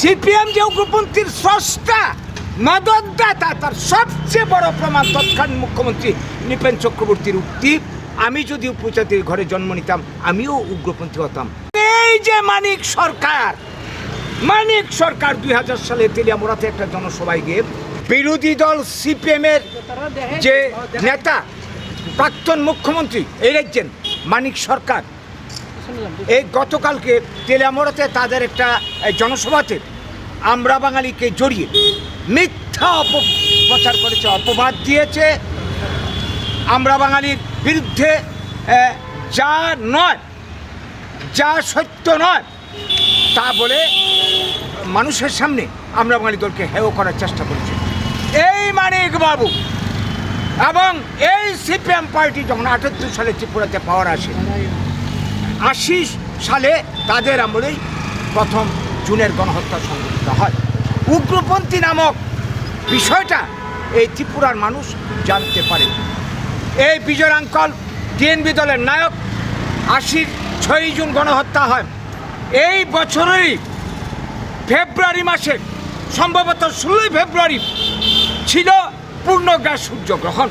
CPM যে উগ্রপন্থীর স্রষ্টা মদতদাতা তার সবচেয়ে বড় প্রমাণ তৎকালীন মুখ্যমন্ত্রী নৃপেন চক্রবর্তীর উক্তি, আমি যদি উপজাতির ঘরে জন্ম নিতাম, আমিও উগ্রপন্থী হতাম। এই যে মানিক সরকার মানিক সরকার দুই হাজার সালে তেলিয়ামোড়াতে একটা জনসভায় গিয়ে বিরোধী দল সিপিএমের যে নেতা, প্রাক্তন মুখ্যমন্ত্রী, এই রাজ্যের মানিক সরকার এই গতকালকে তেলিয়ামোড়াতে তাদের একটা জনসভাতে আমরা বাঙালিকে জড়িয়ে মিথ্যা অপপ্রচার করেছে, অপবাদ দিয়েছে। আমরা বাঙালির বিরুদ্ধে যা নয়, যা সত্য নয়, তা বলে মানুষের সামনে আমরা বাঙালি দলকে হেয় করার চেষ্টা করছি। এই মানিক বাবু এবং এই সিপিএম পার্টি যখন আটাত্তর সালে ত্রিপুরাতে পাওয়ার আসে আশি সালে তাদের আমলেই প্রথম জুনের গণহত্যা সংঘটিত হয়। উগ্রপন্থী নামক বিষয়টা এই ত্রিপুরার মানুষ জানতে পারে। এই বিজয়াঙ্কল ডিএনবি দলের নায়ক আশির ছয়ই জুন গণহত্যা হয়। এই বছরেরই ফেব্রুয়ারি মাসে, সম্ভবত ষোলোই ফেব্রুয়ারি, ছিল পূর্ণগ্রাস সূর্যগ্রহণ।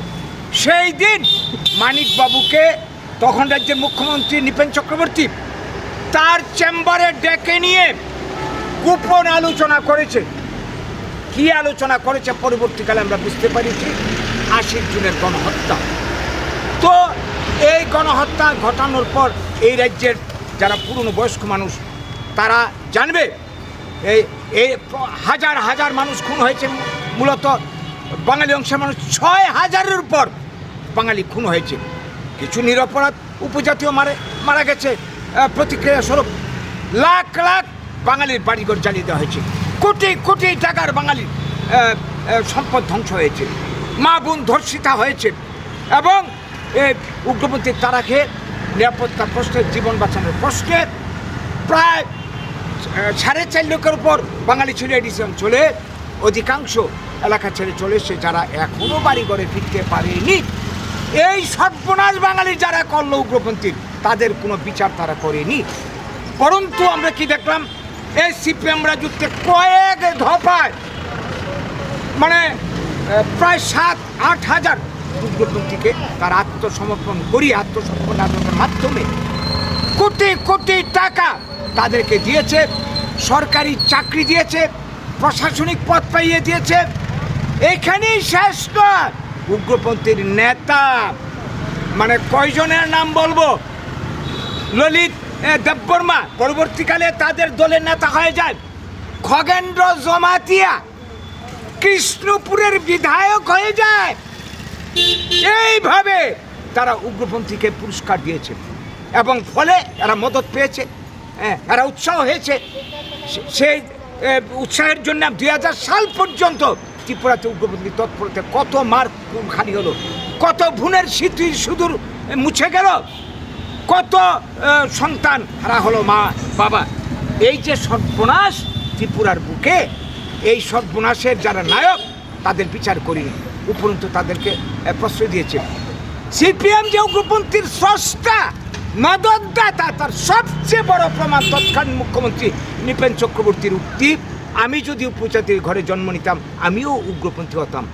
সেই দিন মানিকবাবুকে তখন রাজ্যের মুখ্যমন্ত্রী নৃপেন চক্রবর্তী তার চেম্বারে ডেকে নিয়ে গোপন আলোচনা করেছে। কি আলোচনা করেছে পরবর্তীকালে আমরা বুঝতে পারিছি আশির জুনের গণহত্যা। তো এই গণহত্যা ঘটানোর পর এই রাজ্যের যারা পুরনো বয়স্ক মানুষ, তারা জানবে এই এই হাজার হাজার মানুষ খুন হয়েছে। মূলত বাঙালি অংশের মানুষ ছয় হাজারের উপর বাঙালি খুন হয়েছে। কিছু নিরপরাধ উপজাতীয় মারে মারা গেছে। প্রতিক্রিয়া স্বরূপ লাখ লাখ বাঙালির বাড়িঘর জ্বালিয়ে দেওয়া হয়েছে। কোটি কোটি টাকার বাঙালির সম্পদ ধ্বংস হয়েছে। মা বোন ধর্ষিতা হয়েছে। এবং উগ্রপন্থীর তারা খেয়ে নিরাপত্তার প্রশ্নে, জীবন বাঁচানোর প্রশ্নে প্রায় সাড়ে চার লক্ষের উপর বাঙালি ছিল এডিসি চলে। অধিকাংশ এলাকা ছেড়ে চলে এসছে যারা এখনও বাড়ি ঘরে ফিরতে পারেনি। এই সর্বনাশ বাঙালি যারা করল উগ্রপন্থীর তাদের কোনো বিচার তারা করেনি। পরন্তু আমরা কি দেখলাম? এই সিপিএম রাজত্বে কয়েক ধপায় মানে প্রায় সাত, আট হাজার উগ্রপন্থীকে তার আত্মসমর্পণ করি আত্মসমর্পণের মাধ্যমে কোটি কোটি টাকা তাদেরকে দিয়েছে, সরকারি চাকরি দিয়েছে, প্রশাসনিক পদ পাইয়ে দিয়েছে। এখানেই শেষ নয়। উগ্রপন্থীর নেতা। মানে কয়জনের নাম বলব? ললিত দেববর্মা। পরবর্তীকালে তাদের দলের নেতা হয়ে যায় খগেন্দ্র জমাতিয়া। কৃষ্ণপুরের বিধায়ক হয়ে যায়। এইভাবে তারা উগ্রপন্থীকে পুরস্কার দিয়েছে এবং ফলে এরা মদত পেয়েছে হ্যাঁ, এরা উৎসাহ হয়েছে। সেই উৎসাহের জন্য দুই হাজার সাল পর্যন্ত ত্রিপুরাতে উগ্রপন্থী তৎপরতে কত মার খালি হলো? কত ভুনের স্মৃতি সুদূর মুছে গেল? কত সন্তান হারা হলো মা, বাবা? এই যে সর্বনাশ ত্রিপুরার বুকে, এই সর্বনাশের যারা নায়ক, তাদের বিচার করিনি। উপরন্তু তাদেরকে প্রশ্রয় দিয়েছে। সিপিএম যে উগ্রপন্থীর স্রষ্টা মদতদাতা তার সবচেয়ে বড় প্রমাণ তৎকালীন মুখ্যমন্ত্রী নৃপেন চক্রবর্তীর উক্তি। আমি যদি উপজাতির ঘরে জন্ম নিতাম আমিও উগ্রপন্থী হতাম।